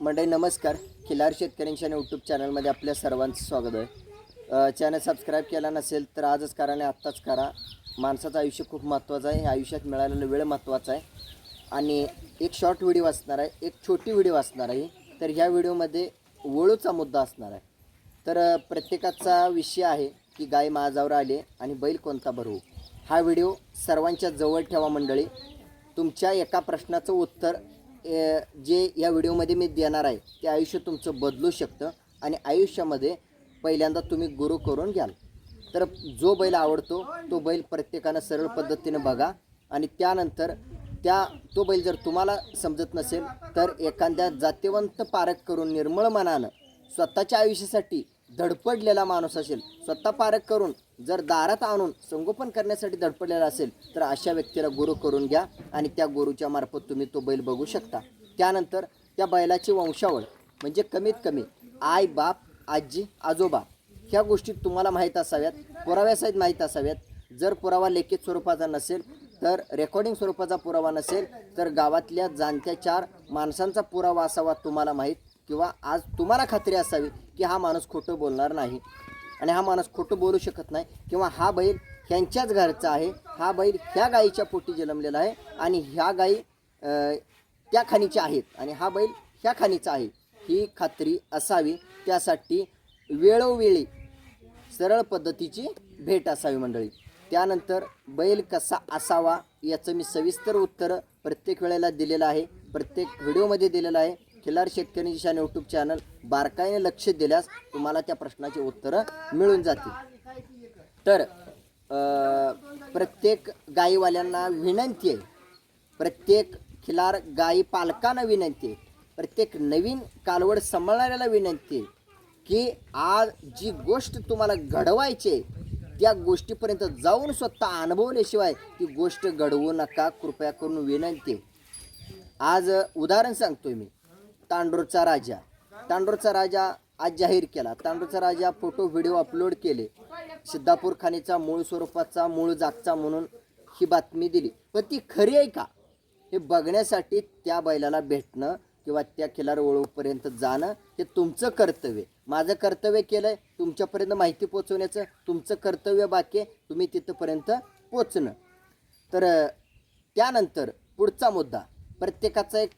मंडळी नमस्कार. खिलार शेतकऱ्यांच्या यूट्यूब चॅनलमध्ये आपल्या सर्वांचं स्वागत आहे. चॅनल सबस्क्राईब केला नसेल तर आजच करा आणि आत्ताच करा. माणसाचं आयुष्य खूप महत्त्वाचं आहे. आयुष्यात मिळालेला वेळ महत्त्वाचा आहे. आणि एक शॉर्ट व्हिडिओ असणार आहे. एक छोटी व्हिडिओ असणार आहे. तर ह्या व्हिडिओमध्ये वळूचा मुद्दा असणार आहे. तर प्रत्येकाचा विषय आहे की गाय माझावर आले आणि बैल कोणता भरवू हा व्हिडिओ सर्वांच्या जवळ ठेवा मंडळी. तुमच्या एका प्रश्नाचं उत्तर जे या व्हिडिओमध्ये मी देणार आहे ते आयुष्य तुमचं बदलू शकतं आणि आयुष्यामध्ये पहिल्यांदा तुम्ही गुरु करून घ्याल. तर जो बैल आवडतो तो बैल प्रत्येकानं सरळ पद्धतीनं बघा आणि त्यानंतर त्या तो बैल जर तुम्हाला समजत नसेल तर एखाद्या जातीवंत पारख करून निर्मळ मनानं स्वतःच्या आयुष्यासाठी धडपडलेला माणूस असेल स्वतः पारख करून जर दारात आणून संगोपन करण्यासाठी धडपडलेला असेल तर अशा व्यक्तीला गुरु करून घ्या आणि त्या गुरुच्या मार्फत तुम्ही तो बैल बघू शकता. त्यानंतर त्या बैलाची वंशावळ म्हणजे कमीत कमी आई बाप आजी आजोबा ह्या गोष्टी तुम्हाला माहीत असाव्यात पुराव्यासहित माहीत असाव्यात. जर पुरावा लेखित स्वरूपाचा नसेल तर रेकॉर्डिंग स्वरूपाचा पुरावा नसेल तर गावातल्या जाणत्या चार माणसांचा पुरावा असावा तुम्हाला माहीत किंवा आज तुम्हाला खात्री असावी की हा माणूस खोटं बोलणार नाही. आणि हा माणूस खोटं बोलू शकत नाही. किंवा हा बैल ह्यांच्याच घरचा आहे. हा बैल ह्या गायीच्या पोटी जन्मलेला आहे. आणि ह्या गायी त्या खाणीच्या आहेत. आणि हा बैल ह्या खाणीचा आहे. ही खात्री असावी. त्यासाठी वेळोवेळी सरळ पद्धतीची भेट असावी मंडळी. त्यानंतर बैल कसा असावा याचं मी सविस्तर उत्तर प्रत्येक वेळेला दिलेलं आहे. प्रत्येक व्हिडिओमध्ये दिलेलं आहे. खिलार शेतकरी शान यूट्यूब चॅनल बारकाईने लक्ष दिल्यास तुम्हाला त्या प्रश्नाची उत्तरं मिळून जातील. तर प्रत्येक गाईवाल्यांना विनंती आहे. प्रत्येक खिलार गाई पालकांना विनंती आहे. प्रत्येक नवीन कालवड सांभाळणाऱ्याला विनंती आहे की आज जी गोष्ट तुम्हाला घडवायची आहे त्या गोष्टीपर्यंत जाऊन स्वतः अनुभवल्याशिवाय ती गोष्ट घडवू नका कृपया करून विनंती आहे. आज उदाहरण सांगतोय मी. तांडूरचा राजा. तांडूरचा राजा आज जाहीर केला. तांडूरचा राजा फोटो व्हिडिओ अपलोड केले. सिद्धापूर खाणीचा मूळ स्वरूपाचा मूळ जागचा म्हणून ही बातमी दिली. पण ती खरी आहे का? हे बघण्यासाठी त्या बैलाला भेटणं किंवा त्या खिलार ओळूपर्यंत जाणं हे तुमचं कर्तव्य माझं कर्तव्य केलं आहे तुमच्यापर्यंत माहिती पोचवण्याचं तुमचं कर्तव्य बाकी आहे तुम्ही तिथंपर्यंत पोचणं तर त्यानंतर पुढचा मुद्दा. प्रत्येकाचा एक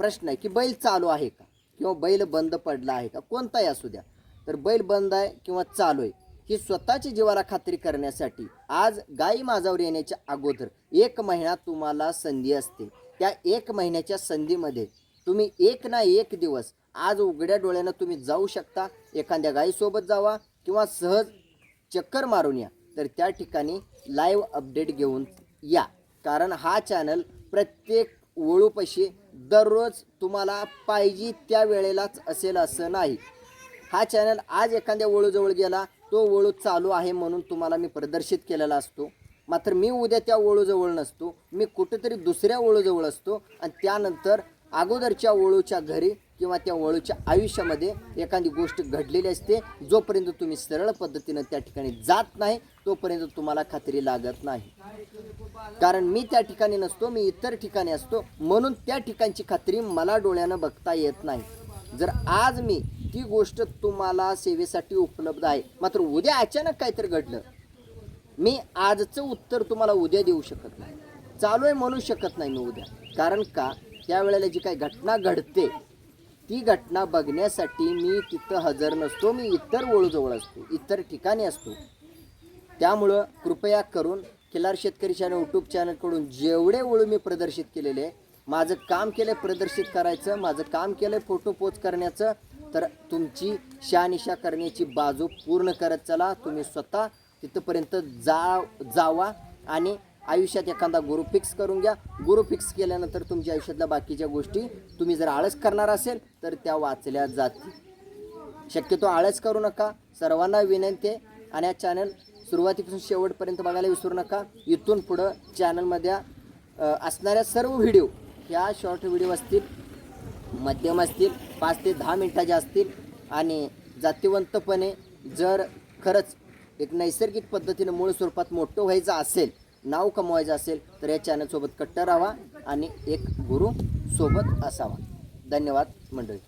प्रश्न आहे की बैल चालू आहे का? किंवा बैल बंद पडला आहे का? कोणताही असू द्या. तर बैल बंद आहे किंवा चालू आहे ही स्वतःची जीवाला खात्री करण्यासाठी आज गाई माझावर येण्याच्या अगोदर एक महिना तुम्हाला संधी असते. त्या एक महिन्याच्या संधीमध्ये तुम्ही एक ना एक दिवस आज उघड्या डोळ्यानं तुम्ही जाऊ शकता. एखाद्या गाईसोबत जावा किंवा सहज चक्कर मारून या. तर त्या ठिकाणी लाईव्ह अपडेट घेऊन या. कारण हा चॅनल प्रत्येक वळूपाशी दररोज तुम्हाला पाहिजे त्या वेळेलाच असेल असं नाही. हा चॅनल आज एखाद्या वळूजवळ गेला तो वळू चालू आहे म्हणून तुम्हाला मी प्रदर्शित केलेला असतो. मात्र मी उद्या त्या ओळूजवळ नसतो मी कुठेतरी दुसऱ्या ओळूजवळ असतो आणि त्यानंतर अगोदरच्या वळूच्या घरी किंवा त्या वळूच्या आयुष्यामध्ये एखादी गोष्ट घडलेली असते जोपर्यंत तुम्ही सरळ पद्धतीनं त्या ठिकाणी जात नाही तोपर्यंत तुम्हाला खात्री लागत नाही. कारण मी त्या ठिकाणी नसतो मी इतर ठिकाणी असतो म्हणून त्या ठिकाणची खात्री मला डोळ्यानं बघता येत नाही. जर आज मी ती गोष्ट तुम्हाला सेवेसाठी उपलब्ध आहे मात्र उद्या अचानक काहीतरी घडलं मी आजचं उत्तर तुम्हाला उद्या देऊ शकत नाही. चालू आहे म्हणू शकत नाही मी उद्या. कारण का? त्यावेळेला जी काही घटना घडते ती घटना बघण्यासाठी मी तिथं हजर नसतो. मी इतर ओळूजवळ असतो इतर ठिकाणी असतो. त्यामुळं कृपया करून खिलार शेतकरी चॅनल यूट्यूब चॅनलकडून जेवढे ओळू मी प्रदर्शित केलेले आहे माझं काम केलं प्रदर्शित करायचं माझं काम केलं फोटो पोच करण्याचं तर तुमची शहानिशा करण्याची बाजू पूर्ण करत चला. तुम्ही स्वतः तिथंपर्यंत जा जावा आणि आयुष्यात एखादा गुरु फिक्स करून घ्या. गुरु फिक्स केल्यानंतर तुमच्या आयुष्यातल्या बाकीच्या गोष्टी तुम्ही जर आळस करणार असेल तर त्या वाचल्या जातील. शक्यतो आळस करू नका. सर्वांना विनंती आहे. आणि हा चॅनल सुरुवातीपासून शेवटपर्यंत बघायला विसरू नका. इथून पुढं चॅनलमध्ये असणाऱ्या सर्व व्हिडिओ ह्या शॉर्ट व्हिडिओ असतील मध्यम असतील पाच ते दहा मिनटाचे असतील. आणि जातीवंतपणे जर खरंच एक नैसर्गिक पद्धतीनं मूळ स्वरूपात मोठं व्हायचं असेल नाव कमवायचं असेल तर या चॅनलसोबत कट्टर राहावा आणि एक गुरु सोबत असावा. धन्यवाद मंडळी.